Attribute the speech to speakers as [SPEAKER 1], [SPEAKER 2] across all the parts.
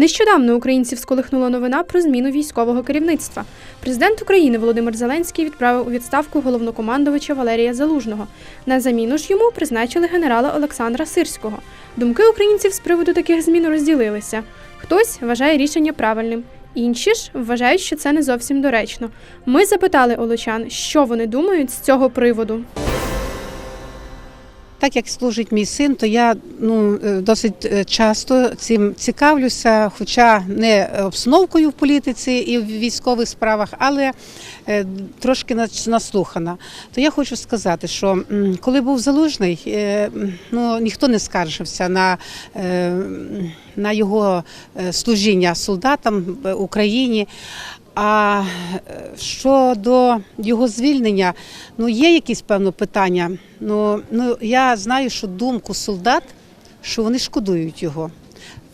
[SPEAKER 1] Нещодавно українців сколихнула новина про зміну військового керівництва. Президент України Володимир Зеленський відправив у відставку головнокомандувача Валерія Залужного. На заміну ж йому призначили генерала Олександра Сирського. Думки українців з приводу таких змін розділилися. Хтось вважає рішення правильним, інші ж вважають, що це не зовсім доречно. Ми запитали олочан, що вони думають з цього приводу.
[SPEAKER 2] Так як служить мій син, то я ну е, досить е, часто цим цікавлюся, хоча не обстановкою в політиці і в військових справах, але е, трошки наслухана. То я хочу сказати, що коли був залужний, ну ніхто не скаржився на, на його служіння солдатам в Україні. А е, щодо його звільнення, ну є якісь певно питання. Ну, ну я знаю, що думку солдат, що вони шкодують його.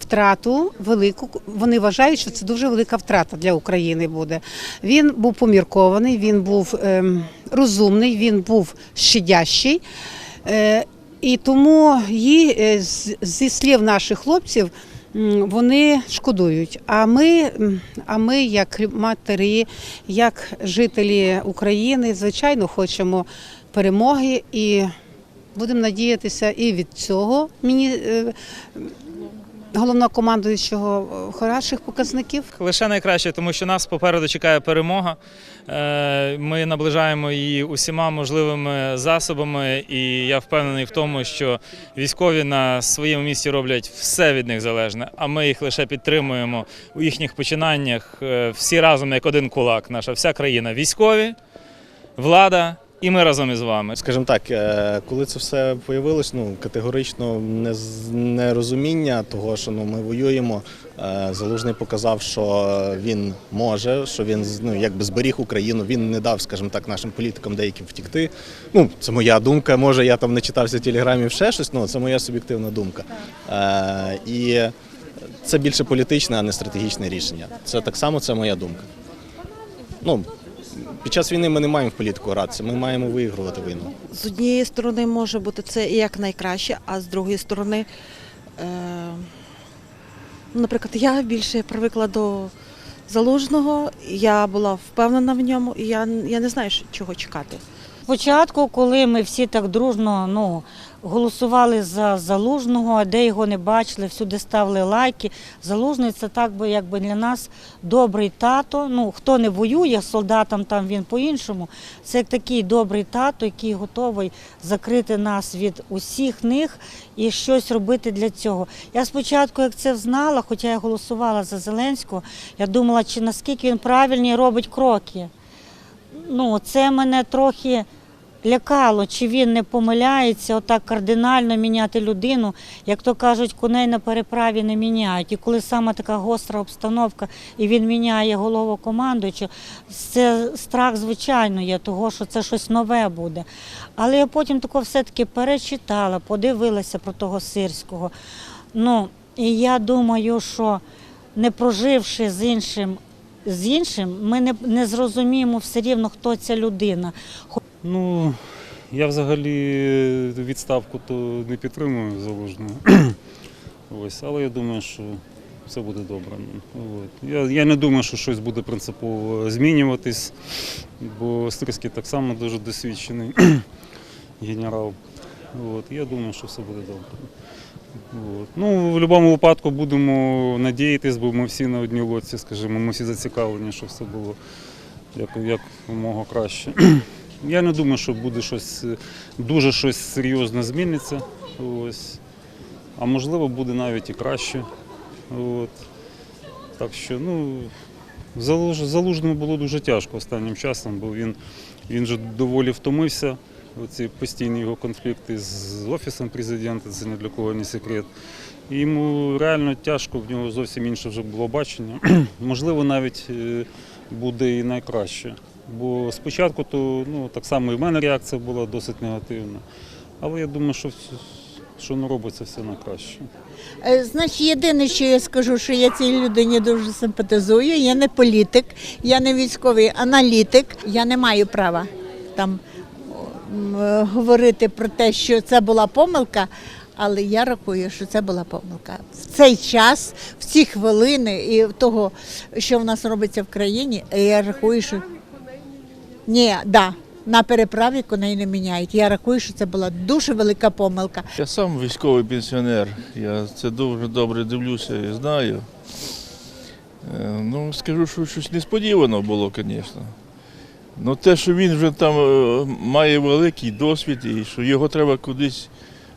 [SPEAKER 2] Втрату велику вони вважають, що це дуже велика втрата для України буде. Він був поміркований, він був ем, розумний, він був щадящий. Е, і тому її, е, зі слів наших хлопців, вони шкодують. А ми, а ми, як матері, як жителі України, звичайно, хочемо перемоги і будемо надіятися і від цього мені е, головнокомандуючого е, хороших показників.
[SPEAKER 3] Лише найкраще, тому що нас попереду чекає перемога. Е, Ми наближаємо її усіма можливими засобами, і я впевнений в тому, що військові на своєму місці роблять все від них залежне, а ми їх лише підтримуємо у їхніх починаннях е, всі разом як один кулак. Наша вся країна військові, влада. І ми разом із вами.
[SPEAKER 4] Скажімо так, е, коли це все появилось, ну категорично нерозуміння того, що ну ми воюємо. Е, Залужний показав, що він може, що він ну якби зберіг Україну. Він не дав, скажімо так, нашим політикам деяким втікти. Ну це моя думка. Може, я там не читався телеграмів ще щось. Ну це моя суб'єктивна думка. Е, І це більше політичне, а не стратегічне рішення. Це так само, це моя думка. Ну під час війни ми не маємо в політику гратися, ми маємо виігрувати війну.
[SPEAKER 5] З однієї сторони може бути це як найкраще, а з другої сторони, е, наприклад, я більше привикла до залужного, я була впевнена в ньому, і я, я не знаю, чого чекати.
[SPEAKER 6] Спочатку, коли ми всі так дружно ну, голосували за залужного, а де його не бачили, всюди ставили лайки. Залужний це так би якби для нас добрий тато. Ну хто не воює, солдатам там він по-іншому. Це такий добрий тато, який готовий закрити нас від усіх них і щось робити для цього. Я спочатку, як це знала, хоча я голосувала за Зеленського, я думала, чи наскільки він правильні робить кроки ну, це мене трохи лякало, чи він не помиляється отак кардинально міняти людину. Як то кажуть, коней на переправі не міняють. І коли саме така гостра обстановка, і він міняє головокомандуючого, це страх, звичайно, є того, що це щось нове буде. Але я потім тако все-таки перечитала, подивилася про того сирського. Ну, і я думаю, що не проживши з іншим з іншим, ми не, не зрозуміємо все рівно, хто ця людина.
[SPEAKER 7] Ну, я взагалі відставку то не підтримую залужного. Ось, але я думаю, що все буде добре. От. Я, я не думаю, що щось буде принципово змінюватись, бо Стрийський так само дуже досвідчений генерал. От. Я думаю, що все буде добре. От. Ну, в будь-якому випадку будемо надіятись, бо ми всі на одній лодці, скажімо, ми всі зацікавлені, щоб все було як, якомога краще. Я не думаю, що буде щось дуже щось серйозне зміниться. Ось. А можливо, буде навіть і краще. От. Так що, ну, Залуж, Залужному було дуже тяжко останнім часом, бо він, він же доволі втомився. Оці постійні його конфлікти з офісом президента, це не для кого не секрет. І йому реально тяжко, в нього зовсім інше вже було бачення. Можливо, навіть е, буде і найкраще. Бо спочатку то ну, так само і в мене реакція була досить негативна. Але я думаю, що, що не робиться все на краще.
[SPEAKER 8] Е, Значить, єдине, що я скажу, що я цій людині дуже симпатизую. Я не політик, я не військовий аналітик. Я не маю права там говорити про те, що це була помилка. Але я рахую, що це була помилка. В цей час, в ці хвилини і того, що в нас робиться в країні, я рахую, що ні, да, на переправі коней не міняють. Я рахую, що це була дуже велика помилка.
[SPEAKER 9] Я сам військовий пенсіонер. Я це дуже добре дивлюся і знаю. Е, Ну, скажу, що щось несподівано було, звісно. Ну, те, що він вже там е, має великий досвід і що його треба кудись.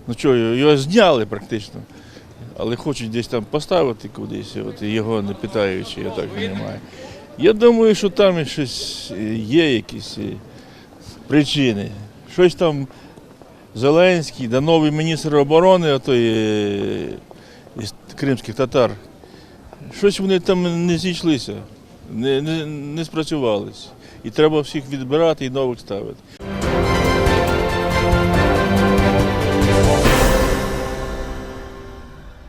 [SPEAKER 9] Ну що, його зняли практично. Але хочуть десь там поставити кудись, от, його не питаючи, я так розумію. Я думаю, що там щось е, є якісь е, причини. Щось там Зеленський, да новий міністр оборони отой, із кримських татар. Щось вони там не зійшлися, не, не, не спрацювалися. І треба всіх відбирати і нових ставити.